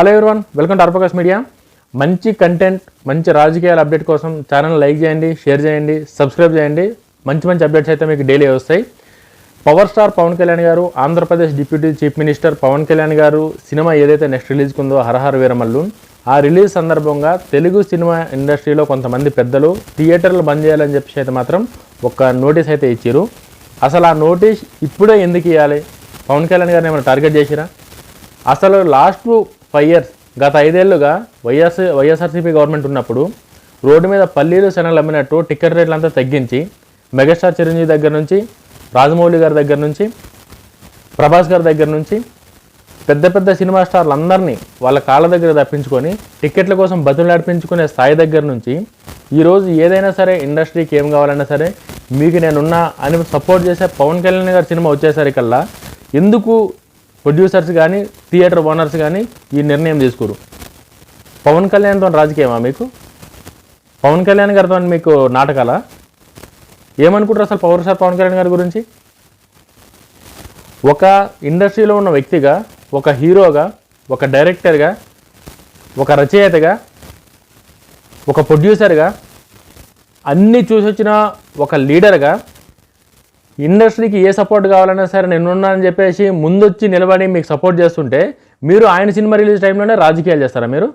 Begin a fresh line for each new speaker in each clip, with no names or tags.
Hello everyone welcome to అర్పకాస్ media మంచి content మంచి రాజకీయాల అప్డేట్ కోసం ఛానల్ లైక్ చేయండి షేర్ చేయండి సబ్స్క్రైబ్ చేయండి. మంచి మంచి అప్డేట్స్ అయితే మీకు డైలీ వస్తాయి. Power star Pawan Kalyan garu Andhra Pradesh deputy chief minister Pawan Kalyan garu cinema ఏదైతే నెక్స్ట్ రిలీజ్కి ఉందో హరహర వీరమల్లు. ఆ రిలీజ్ సందర్భంగా తెలుగు సినిమా ఇండస్ట్రీలో కొంతమంది పెద్దలు థియేటర్లు బంద్ చేయాలని చెప్పేసి అయితే మాత్రం ఒక నోటీస్ అయితే ఇచ్చారు. అసలు ఆ నోటీస్ ఇప్పుడే ఎందుకు ఇవ్వాలి పవన్ కళ్యాణ్ గారిని ఏమైనా టార్గెట్ చేసిరా? అసలు లాస్ట్ ఫైవ్ ఇయర్స్ గత ఐదేళ్ళుగా వైఎస్ వైఎస్ఆర్సీపీ గవర్నమెంట్ ఉన్నప్పుడు రోడ్డు మీద పల్లీలు శనగలు అమ్మినట్టు టికెట్ రేట్లు అంతా తగ్గించి మెగాస్టార్ చిరంజీవి దగ్గర నుంచి రాజమౌళి గారి దగ్గర నుంచి ప్రభాస్ గారి దగ్గర నుంచి పెద్ద పెద్ద సినిమా స్టార్లు అందరినీ వాళ్ళ కాళ్ళ దగ్గర తప్పించుకొని టికెట్ల కోసం బతులాడిపించుకునే స్థాయి దగ్గర నుంచి ఈరోజు ఏదైనా సరే ఇండస్ట్రీకి ఏం కావాలన్నా సరే మీకు నేనున్నా అని సపోర్ట్ చేసే పవన్ కళ్యాణ్ గారి సినిమా వచ్చేసరికల్లా ఎందుకు ప్రొడ్యూసర్స్ కానీ థియేటర్ ఓనర్స్ కానీ ఈ నిర్ణయం తీసుకోరు. పవన్ కళ్యాణ్తో రాజకీయమా మీకు? పవన్ కళ్యాణ్ గారితో మీకు నాటకాలా? ఏమనుకుంటారు అసలు పవర్ స్టార్ పవన్ కళ్యాణ్ గారి గురించి? ఒక ఇండస్ట్రీలో ఉన్న వ్యక్తిగా ఒక హీరోగా ఒక డైరెక్టర్గా ఒక రచయితగా ఒక ప్రొడ్యూసర్గా అన్నీ చూసి వచ్చిన ఒక లీడర్గా ఇండస్ట్రీకి ఏ సపోర్ట్ కావాలన్నా సరే నేనున్నానని చెప్పేసి ముందొచ్చి నిలబడి మీకు సపోర్ట్ చేస్తుంటే మీరు ఆయన సినిమా రిలీజ్ టైంలోనే రాజకీయాలు చేస్తారా మీరు?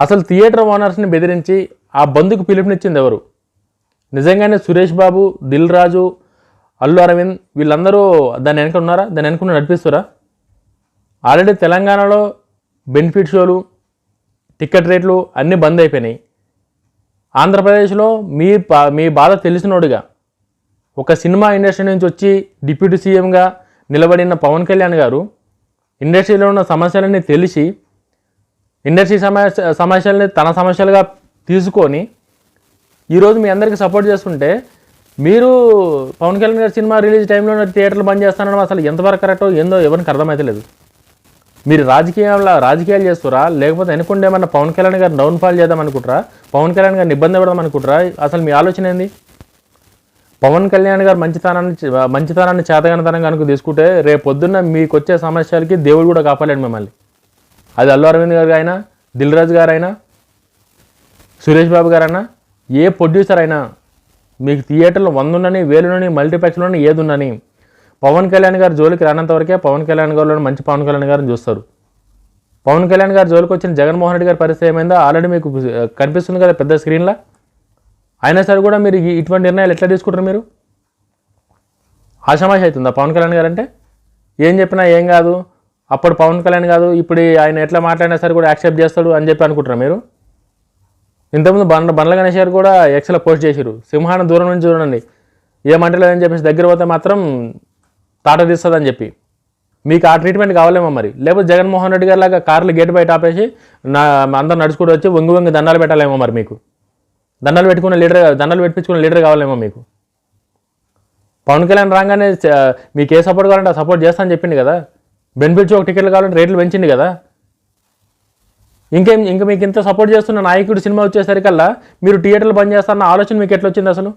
అసలు థియేటర్ ఓనర్స్ని బెదిరించి ఆ బంధుకు పిలుపునిచ్చింది ఎవరు? నిజంగానే సురేష్ బాబు దిల్ రాజు అల్లు అరవింద్ వీళ్ళందరూ దాన్ని వెనక ఉన్నారా? దాన్ని వెనక నడిపిస్తారా? ఆల్రెడీ తెలంగాణలో బెనిఫిట్ షోలు టికెట్ రేట్లు అన్నీ బంద్ అయిపోయినాయి. ఆంధ్రప్రదేశ్లో మీ మీ బాధ తెలిసినోడుగా ఒక సినిమా ఇండస్ట్రీ నుంచి వచ్చి డిప్యూటీ సీఎంగా నిలబడిన పవన్ కళ్యాణ్ గారు ఇండస్ట్రీలో ఉన్న సమస్యలన్నీ తెలిసి ఇండస్ట్రీ సమస్య సమస్యల్ని తన సమస్యలుగా తీసుకొని ఈరోజు మీ అందరికీ సపోర్ట్ చేస్తుంటే మీరు పవన్ కళ్యాణ్ గారి సినిమా రిలీజ్ టైంలో థియేటర్లు బంద్ చేస్తానడం అసలు ఎంతవరకు కరెక్టో ఏందో ఎవరికి అర్థమైతలేదు. మీరు రాజకీయాల రాజకీయాలు చేస్తురా? లేకపోతే అనుకుంటే ఏమన్నా పవన్ కళ్యాణ్ గారిని డౌన్ఫాల్ చేద్దాం అనుకుంటారా పవన్ కళ్యాణ్ గారిని ఇబ్బంది పెడదాం అనుకుంటారా అసలు మీ ఆలోచన ఏంది? పవన్ కళ్యాణ్ గారు మంచితనాన్ని మంచితనాన్ని చేతగానితనం కనుక తీసుకుంటే రేపు పొద్దున్న మీకు వచ్చే సమస్యలకి దేవుడు కూడా కాపాడాడు మిమ్మల్ని. అది అల్లు అరవింద్ గారు అయినా దిల్ రాజు గారైనా సురేష్ బాబు గారైనా ఏ ప్రొడ్యూసర్ అయినా మీకు థియేటర్లో వందుండని వేలునని మల్టీప్లెక్స్లోని ఏది ఉన్నని పవన్ కళ్యాణ్ గారు జోలికి రానంత వరకే పవన్ కళ్యాణ్ గారిలో మంచి పవన్ కళ్యాణ్ గారిని చూస్తారు. పవన్ కళ్యాణ్ గారు జోలికి వచ్చిన జగన్మోహన్ రెడ్డి గారి పరిస్థితి ఏమైందో? ఆల్రెడీ మీకు కనిపిస్తుంది కదా పెద్ద స్క్రీన్లో అయినా సరే కూడా మీరు ఇటువంటి నిర్ణయాలు ఎట్లా తీసుకుంటారు మీరు? ఆషామాషి అవుతుందా పవన్ కళ్యాణ్ గారు అంటే? ఏం చెప్పినా ఏం కాదు. అప్పుడు పవన్ కళ్యాణ్ కాదు ఇప్పుడు ఆయన ఎట్లా మాట్లాడినా సరే కూడా యాక్సెప్ట్ చేస్తాడు అని చెప్పి అనుకుంటారా మీరు? ఇంతకుముందు బండ బండ్ల గణేష్ గారు కూడా ఎక్స్లో పోస్ట్ చేశారు సింహాన్ని దూరం నుంచి చూడండి ఏమంటలేదని చెప్పేసి దగ్గర పోతే మాత్రం తాట తీస్తుందని చెప్పి. మీకు ఆ ట్రీట్మెంట్ కావాలేమో మరి. లేకపోతే జగన్మోహన్ రెడ్డి గారి లాగా కార్లు గేట్ బయట ఆపేసి నా అందరు నడుచుకుంటూ వచ్చి వంగి వంగి దండాలు పెట్టాలేమో మరి మీకు. దండాలు పెట్టుకున్న లీడర్ దండాలు పెట్టించుకున్న లీడర్ కావాలేమో మీకు. పవన్ కళ్యాణ్ రాగానే మీకు ఏ సపోర్ట్ కావాలంటే ఆ సపోర్ట్ చేస్తా అని చెప్పింది కదా. బెనిఫిట్స్ ఒక టికెట్లు కావాలంటే రేట్లు పెంచింది కదా. ఇంకేం ఇంకా మీకు ఇంత సపోర్ట్ చేస్తున్న నాయకుడు సినిమా వచ్చేసరికల్లా మీరు థియేటర్లు బంద్ చేస్తారన్న ఆలోచన మీకు ఎట్లా వచ్చింది అసలు?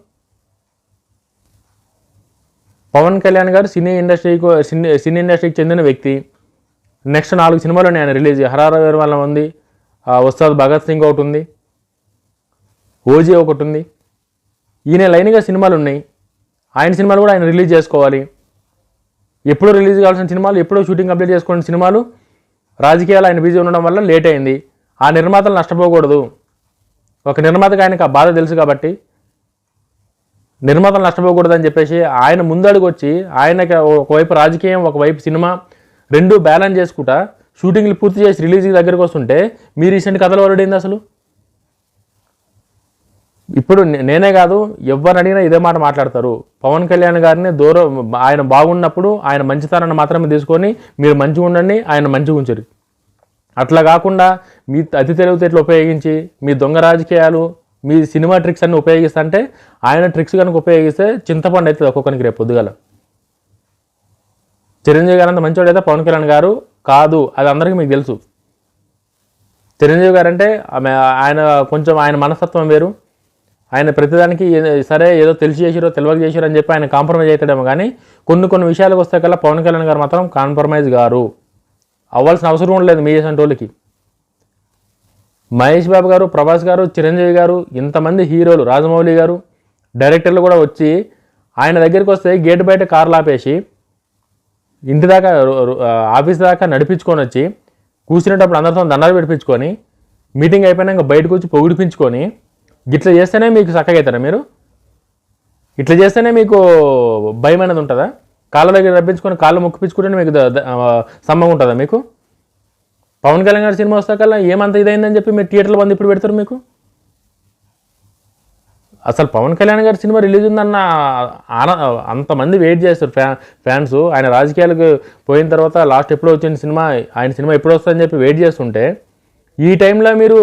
పవన్ కళ్యాణ్ గారు సినీ ఇండస్ట్రీకి సినీ సినీ ఇండస్ట్రీకి చెందిన వ్యక్తి. నెక్స్ట్ నాలుగు సినిమాలు ఉన్నాయి ఆయన రిలీజ్. హరార వేరు వల్ల ఉంది. ఆ, ఉస్తాద్ భగత్ సింగ్ ఒకటి ఉంది. ఓజీ ఒకటి ఉంది. ఈయన లైన్గా సినిమాలు ఉన్నాయి. ఆయన సినిమాలు కూడా ఆయన రిలీజ్ చేసుకోవాలి. ఎప్పుడో రిలీజ్ కావాల్సిన సినిమాలు ఎప్పుడో షూటింగ్ కంప్లీట్ చేసుకున్న సినిమాలు రాజకీయాలు ఆయన బిజీ ఉండడం వల్ల లేట్ అయింది. ఆ నిర్మాతలు నష్టపోకూడదు. ఒక నిర్మాతకు ఆయనకు ఆ బాధ తెలుసు కాబట్టి నిర్మాతలు నష్టపోకూడదని చెప్పేసి ఆయన ముందడుగు వచ్చి ఆయనకి ఒకవైపు రాజకీయం ఒకవైపు సినిమా రెండు బ్యాలెన్స్ చేసుకుంటా షూటింగ్లు పూర్తి చేసి రిలీజ్ దగ్గరికి వస్తుంటే మీ రీసెంట్ కథలు వరడైంది అసలు? ఇప్పుడు నే- నేనే కాదు ఎవరు అడిగినా ఇదే మాట మాట్లాడతారు. పవన్ కళ్యాణ్ గారిని దూరం ఆయన బాగున్నప్పుడు ఆయన మంచితనాన్ని మాత్రమే తీసుకొని మీరు మంచిగా ఉండండి ఆయన మంచిగా ఉంచరు. అట్లా కాకుండా మీ అతి తెలివితేటలు ఉపయోగించి మీ దొంగ రాజకీయాలు మీ సినిమా ట్రిక్స్ అన్ని ఉపయోగిస్తుంటే ఆయన ట్రిక్స్ కనుక ఉపయోగిస్తే చింతపండు అవుతుంది ఒక్కొక్కరికి రేపు పొద్దుగల. చిరంజీవి గారు అంత మంచివాడు అయితే పవన్ కళ్యాణ్ గారు కాదు అది అందరికీ మీకు తెలుసు. చిరంజీవి గారు అంటే ఆమె ఆయన కొంచెం ఆయన మనస్తత్వం వేరు. ఆయన ప్రతిదానికి సరే ఏదో తెలిసి చేసిరో తెలియక చేసిరో అని చెప్పి ఆయన కాంప్రమైజ్ అవుతాడేమో కానీ కొన్ని కొన్ని విషయాలకు వస్తే కల్లా పవన్ కళ్యాణ్ గారు మాత్రం కాంప్రమైజ్ గారు. అవ్వాల్సిన అవసరం ఉండలేదు మీ చేసిన వాళ్ళకి. మహేష్ బాబు గారు ప్రభాస్ గారు చిరంజీవి గారు ఇంతమంది హీరోలు రాజమౌళి గారు డైరెక్టర్లు కూడా వచ్చి ఆయన దగ్గరికి వస్తే గేట్ బయట కార్లు ఆపేసి ఇంటి దాకా ఆఫీస్ దాకా నడిపించుకొని వచ్చి కూర్చునేటప్పుడు అందరితో దండాలు పెట్టించుకొని మీటింగ్ అయిపోయినాక బయటకు వచ్చి పొగిడిపించుకొని ఇట్లా చేస్తేనే మీకు చక్కగా అవుతారా మీరు? ఇట్లా చేస్తేనే మీకు భయం అనేది ఉంటుందా? కాళ్ళ దగ్గర రప్పించుకొని కాళ్ళు మొక్కిపించుకుంటే మీకు ద- ఉంటుందా మీకు? పవన్ కళ్యాణ్ గారి సినిమా వస్తా కల్లా ఏమంత ఇదైందని చెప్పి మీరు థియేటర్లో బంద్ ఇప్పుడు పెడతారు మీకు? అసలు పవన్ కళ్యాణ్ గారి సినిమా రిలీజ్ ఉందన్న ఆన అంతమంది వెయిట్ చేస్తారు ఫ్యా ఫ్యాన్స్. ఆయన రాజకీయాలకు పోయిన తర్వాత లాస్ట్ ఎప్పుడో వచ్చిన సినిమా ఆయన సినిమా ఎప్పుడు వస్తుందని చెప్పి వెయిట్ చేస్తుంటే ఈ టైంలో మీరు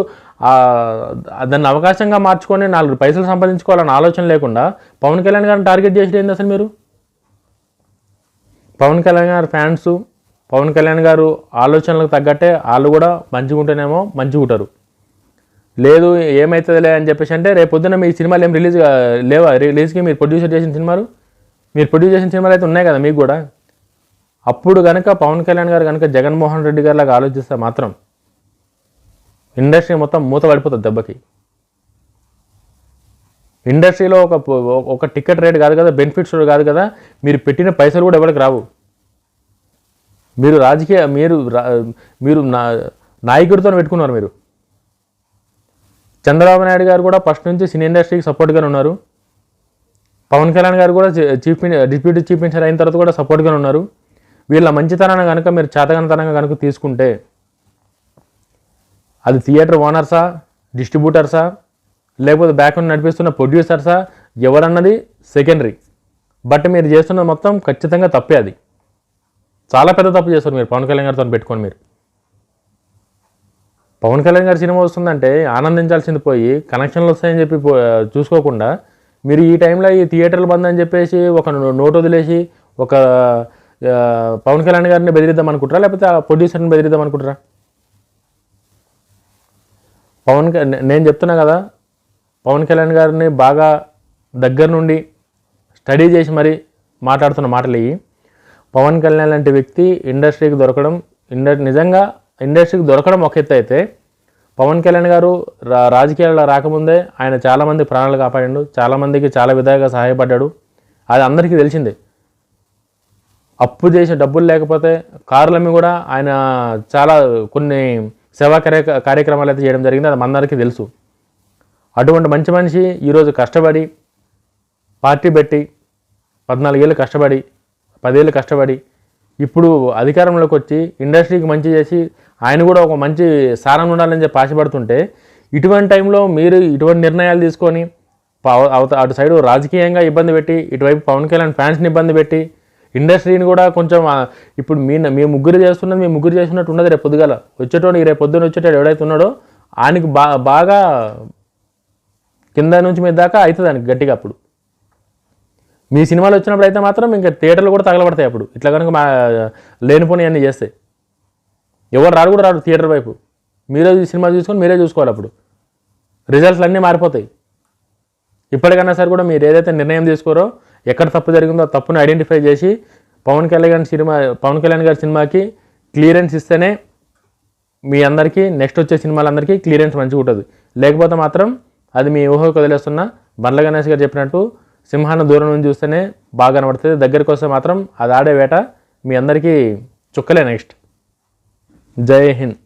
దాన్ని అవకాశంగా మార్చుకొని నాలుగు పైసలు సంపాదించుకోవాలని ఆలోచన లేకుండా పవన్ కళ్యాణ్ గారిని టార్గెట్ చేసేది ఏంది అసలు మీరు? పవన్ కళ్యాణ్ గారి ఫ్యాన్స్ పవన్ కళ్యాణ్ గారు ఆలోచనలకు తగ్గట్టే వాళ్ళు కూడా మంచిగా ఉంటేనేమో మంచిగా ఉంటారు. లేదు ఏమవుతుందిలే అని చెప్పేసి అంటే రేపు పొద్దున్న మీ సినిమాలు ఏం రిలీజ్ లేవా? రిలీజ్కి మీరు ప్రొడ్యూసర్ చేసిన సినిమాలు? మీరు ప్రొడ్యూస్ చేసిన సినిమాలు అయితే ఉన్నాయి కదా మీకు కూడా. అప్పుడు కనుక పవన్ కళ్యాణ్ గారు కనుక జగన్మోహన్ రెడ్డి గారి లాగా ఆలోచిస్తే మాత్రం ఇండస్ట్రీ మొత్తం మూత పడిపోతుంది దెబ్బకి. ఇండస్ట్రీలో ఒక ఒక టికెట్ రేట్ కాదు కదా బెనిఫిట్స్ కాదు కదా మీరు పెట్టిన పైసలు కూడా ఎవరికి రావు. మీరు రాజకీయ మీరు రా- మీరు నా నాయకుడితో పెట్టుకున్నారు మీరు. చంద్రబాబు నాయుడు గారు కూడా ఫస్ట్ నుంచి సినీ ఇండస్ట్రీకి సపోర్ట్గానే ఉన్నారు. పవన్ కళ్యాణ్ గారు కూడా చీఫ్ డిప్యూటీ చీఫ్ మినిస్టర్ అయిన తర్వాత కూడా సపోర్ట్గానే ఉన్నారు. వీళ్ళ మంచితనాన్ని కనుక మీరు చేతగనతనంగా కనుక తీసుకుంటే అది థియేటర్ ఓనర్సా డిస్ట్రిబ్యూటర్సా లేకపోతే బ్యాక్ నడిపిస్తున్న ప్రొడ్యూసర్సా ఎవరన్నది సెకండరీ బట్ మీరు చేస్తున్న మొత్తం ఖచ్చితంగా తప్పే అది. చాలా పెద్ద తప్పు చేస్తారు మీరు పవన్ కళ్యాణ్ గారితో పెట్టుకొని మీరు. పవన్ కళ్యాణ్ గారి సినిమా వస్తుందంటే ఆనందించాల్సింది పోయి కనెక్షన్లు వస్తాయని చెప్పి చూసుకోకుండా మీరు ఈ టైంలో ఈ థియేటర్లు బంద్ అని చెప్పేసి ఒక నోట్ వదిలేసి ఒక పవన్ కళ్యాణ్ గారిని బెదిరిద్దాం అనుకుంటారా? లేకపోతే ఆ ప్రొడ్యూసర్ని బెదిరిద్దాం అనుకుంటారా? పవన్ నేను చెప్తున్నా కదా పవన్ కళ్యాణ్ గారిని బాగా దగ్గర నుండి స్టడీ చేసి మరి మాట్లాడుతున్న మాటలు ఇవి. పవన్ కళ్యాణ్ లాంటి వ్యక్తి ఇండస్ట్రీకి దొరకడం ఇండ నిజంగా ఇండస్ట్రీకి దొరకడం ఒక ఎత్తు అయితే పవన్ కళ్యాణ్ గారు రా రాజకీయాల్లో రాకముందే ఆయన చాలామంది ప్రాణాలు కాపాడిండు చాలామందికి చాలా విధాలుగా సహాయపడ్డాడు. అది అందరికీ తెలిసిందే. అప్పు చేసే డబ్బులు లేకపోతే కార్లమ్మి కూడా ఆయన చాలా కొన్ని సేవా కార్య కార్యక్రమాలు అయితే చేయడం జరిగింది. అది మనందరికీ తెలుసు. అటువంటి మంచి మనిషి ఈరోజు కష్టపడి పార్టీ పెట్టి పద్నాలుగేళ్ళు కష్టపడి పదేళ్ళు కష్టపడి ఇప్పుడు అధికారంలోకి వచ్చి ఇండస్ట్రీకి మంచి చేసి ఆయన కూడా ఒక మంచి సారం ఉండాలని చెప్పి ఆశపడుతుంటే ఇటువంటి టైంలో మీరు ఇటువంటి నిర్ణయాలు తీసుకొని అవత అటు సైడు రాజకీయంగా ఇబ్బంది పెట్టి ఇటువైపు పవన్ కళ్యాణ్ ఫ్యాన్స్ని ఇబ్బంది పెట్టి ఇండస్ట్రీని కూడా కొంచెం ఇప్పుడు మీ మీ ముగ్గురు చేస్తున్నది మీ ముగ్గురు చేస్తున్నట్టు ఉండదు రేపు పొద్దుగాల. వచ్చేటోడు రేపు పొద్దున వచ్చేటాడు ఎవడైతే ఉన్నాడో ఆయనకి బా బాగా కింద నుంచి మీద దాకా అవుతుంది ఆయనకి గట్టిగా అప్పుడు. మీ సినిమాలు వచ్చినప్పుడు అయితే మాత్రం ఇంకా థియేటర్లు కూడా తగలబడతాయి అప్పుడు. ఇట్లా కనుక మా లేనిపోని అన్నీ చేస్తే. ఎవరు రాడు కూడా రాడు థియేటర్ వైపు. మీరే సినిమా చూసుకొని మీరే చూసుకోవాలి అప్పుడు. రిజల్ట్స్ అన్నీ మారిపోతాయి. ఇప్పటికైనా సరే కూడా మీరు ఏదైతే నిర్ణయం తీసుకోరో ఎక్కడ తప్పు జరిగిందో తప్పును తప్పుని ఐడెంటిఫై చేసి పవన్ కళ్యాణ్ సినిమా పవన్ కళ్యాణ్ గారి సినిమాకి క్లియరెన్స్ ఇస్తేనే మీ అందరికీ నెక్స్ట్ వచ్చే సినిమాలందరికీ క్లియరెన్స్ మంచిగా ఉంటుంది. లేకపోతే మాత్రం అది మీ ఊహకు వదిలేస్తున్న బండ్ల గణేష్ గారు చెప్పినట్టు సింహాన్ని దూరం నుంచి చూస్తేనే బాగా కనబడుతుంది. దగ్గరికి వస్తే మాత్రం అది ఆడే వేట మీ అందరికీ చుక్కలే నెక్స్ట్ జై హింద్.